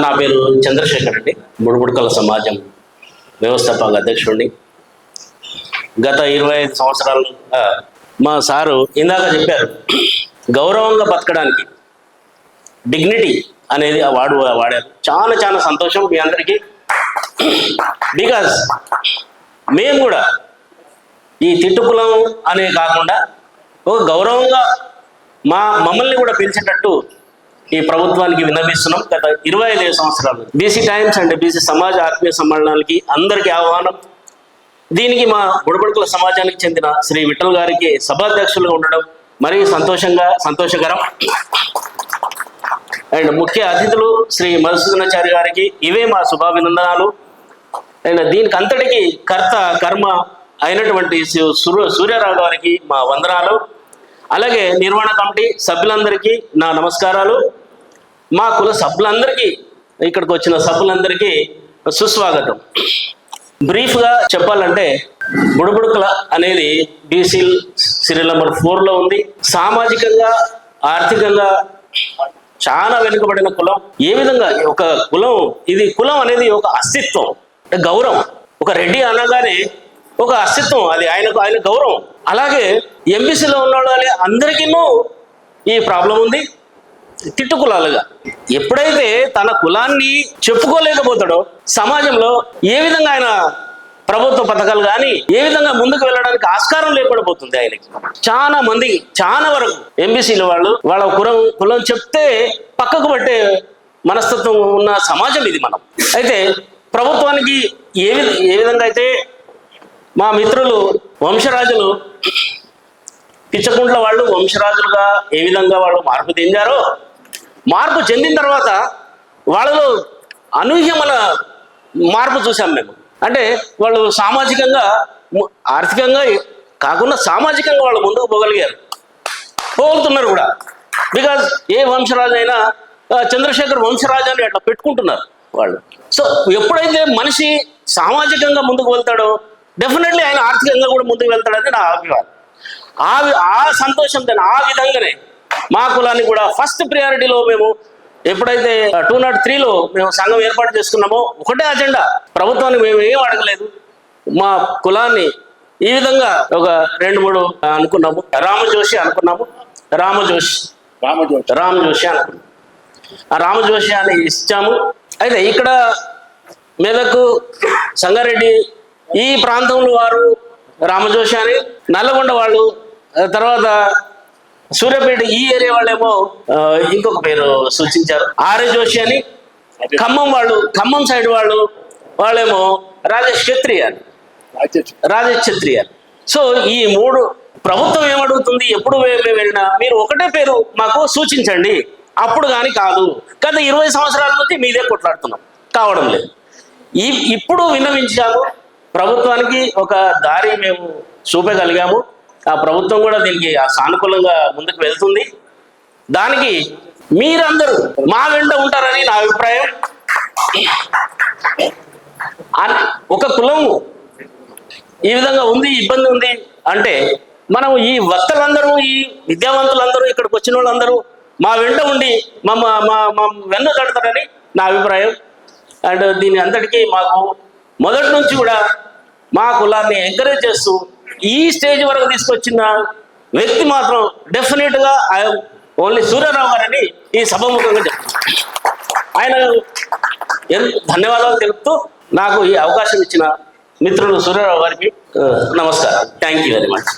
నా పేరు చంద్రశేఖర్ అండి. బుడుబుడుకల సమాజం వ్యవస్థాపక అధ్యక్షుడిని. గత ఇరవై ఐదు సంవత్సరాలుగా మా సారు ఇందాక చెప్పారు గౌరవంగా బతకడానికి డిగ్నిటీ అనేది ఆ వాడు వాడారు. చాలా చాలా సంతోషం మీ అందరికీ. బికాస్ మేము కూడా ఈ తిట్టుకులం అనే కాకుండా ఒక గౌరవంగా మా మమ్మల్ని కూడా పిలిచేటట్టు ఈ ప్రభుత్వానికి విన్నవిస్తున్నాం. గత ఇరవై ఐదు సంవత్సరాలు బీసీ టైమ్స్ అండ్ బీసీ సమాజ ఆత్మీయ సమ్మేళనానికి అందరికీ ఆహ్వానం. దీనికి మా బుడబడుకుల సమాజానికి చెందిన శ్రీ విఠల్ గారికి సభాధ్యక్షులుగా ఉండడం మరీ సంతోషంగా సంతోషకరం. అండ్ ముఖ్య అతిథులు శ్రీ మధుసూదనాచారి గారికి ఇవే మా శుభాభినందనాలు. అండ్ దీనికి అంతటికి కర్త కర్మ అయినటువంటి శ్రీ సూర్య సూర్యరావు గారికి మా వందనాలు. అలాగే నిర్వహణ కమిటీ సభ్యులందరికీ నా నమస్కారాలు. మా కుల సభ్యులందరికీ ఇక్కడికి వచ్చిన సభ్యులందరికీ సుస్వాగతం. బ్రీఫ్గా చెప్పాలంటే బుడబుడుకుల అనేది బీసీ సీరియల్ నెంబర్ ఫోర్లో ఉంది. సామాజికంగా ఆర్థికంగా చాలా వెనుకబడిన కులం. ఏ విధంగా? ఒక కులం ఇది కులం అనేది ఒక అస్తిత్వం గౌరవం. ఒక రెడ్డి అనగానే ఒక అస్తిత్వం అది ఆయనకు ఆయన గౌరవం. అలాగే ఎంబీసీలో ఉన్న వాళ్ళే అందరికీ ఈ ప్రాబ్లం ఉంది. తిట్టు కులాలుగా ఎప్పుడైతే తన కులాన్ని చెప్పుకోలేకపోతాడో సమాజంలో ఏ విధంగా ఆయన ప్రభుత్వ పథకాలు కానీ ఏ విధంగా ముందుకు వెళ్ళడానికి ఆస్కారం లేకుండా పోతుంది ఆయనకి. చాలా మంది చాలా వరకు ఎంబీసీల వాళ్ళు వాళ్ళ కులం కులం చెప్తే పక్కకు పట్టే మనస్తత్వం ఉన్న సమాజం ఇది మనం. అయితే ప్రభుత్వానికి ఏ ఏ విధంగా అయితే మా మిత్రులు వంశరాజులు పిచ్చకుంట్ల వాళ్ళు వంశరాజులుగా ఏ విధంగా వాళ్ళు మార్పు చెందారో మార్పు చెందిన తర్వాత వాళ్ళలో అనూహ్యమైన మార్పు చూసాం మేము. అంటే వాళ్ళు సామాజికంగా ఆర్థికంగా కాకుండా సామాజికంగా వాళ్ళు ముందుకు పోగలిగారు. పోగలుగుతున్నారు కూడా. బికాజ్ ఏ వంశరాజు అయినా చంద్రశేఖర్ వంశరాజు అని అట్లా పెట్టుకుంటున్నారు వాళ్ళు. సో ఎప్పుడైతే మనిషి సామాజికంగా ముందుకు వెళ్తాడో డెఫినెట్లీ ఆయన ఆర్థికంగా కూడా ముందుకు వెళ్తాడని నా అభిప్రాయం ఆ వి- ఆ సంతోషంతో ఆ విధంగానే మా కులాన్ని కూడా ఫస్ట్ ప్రియారిటీలో మేము ఎప్పుడైతే టూ నాట్ త్రీలో మేము సంఘం ఏర్పాటు చేసుకున్నామో ఒకటే అజెండా ప్రభుత్వాన్ని మేము ఏం అడగలేదు. మా కులాన్ని ఈ విధంగా ఒక రెండు మూడు అనుకున్నాము. రామజోషి అనుకున్నాము. రామజోషి. రామజ్యోతి రామ్ జోషి అనుకున్నాం ఆ రామజోషి అని ఇచ్చాము. అయితే ఇక్కడ మెదకు సంగారెడ్డి ఈ ప్రాంతంలో వారు రామజోషి అని నల్లగొండ వాళ్ళు తర్వాత సూర్యాపేట ఈ ఏరియా వాళ్ళేమో ఇంకొక పేరు సూచించారు. ఆర్య జోషి అని. ఖమ్మం వాళ్ళు ఖమ్మం సైడ్ వాళ్ళు వాళ్ళేమో రాజేష్ క్షత్రియ అని. రాజేష్ రాజేష్ క్షత్రియ సో ఈ మూడు ప్రభుత్వం ఏమడుగుతుంది ఎప్పుడు మేము వెళ్ళినా మీరు ఒకటే పేరు మాకు సూచించండి. అప్పుడు కానీ కాదు. గత ఇరవై సంవత్సరాల నుంచి మీదే కొట్లాడుతున్నాం. కావడం లేదు. ఈ ఇప్పుడు విన్నవించాము ప్రభుత్వానికి ఒక దారి మేము చూపగలిగాము. ఆ ప్రభుత్వం కూడా దీనికి ఆ సానుకూలంగా ముందుకు వెళ్తుంది. దానికి మీరందరూ మా వెంట ఉంటారని నా అభిప్రాయం. ఒక కులము ఈ విధంగా ఉంది ఇబ్బంది ఉంది అంటే మనం ఈ వక్తలందరూ ఈ విద్యావంతులందరూ ఇక్కడికి వచ్చిన వాళ్ళందరూ మా వెంట ఉండి మా మా మా- మా వెన్ను తడతారని నా అభిప్రాయం. అండ్ దీని అంతటికీ మాకు మొదటి నుంచి కూడా మా కులాన్ని ఎంకరేజ్ చేస్తూ ఈ స్టేజ్ వరకు తీసుకొచ్చిన వ్యక్తి మాత్రం డెఫినెట్గా ఓన్లీ సూర్యరావు గారని ఈ సభముఖంగా చెప్తాను ఆయన ఎన్- ధన్యవాదాలు తెలుపుతూ నాకు ఈ అవకాశం ఇచ్చిన మిత్రులు సూర్యరావు గారికి నమస్కారం. Thank you very much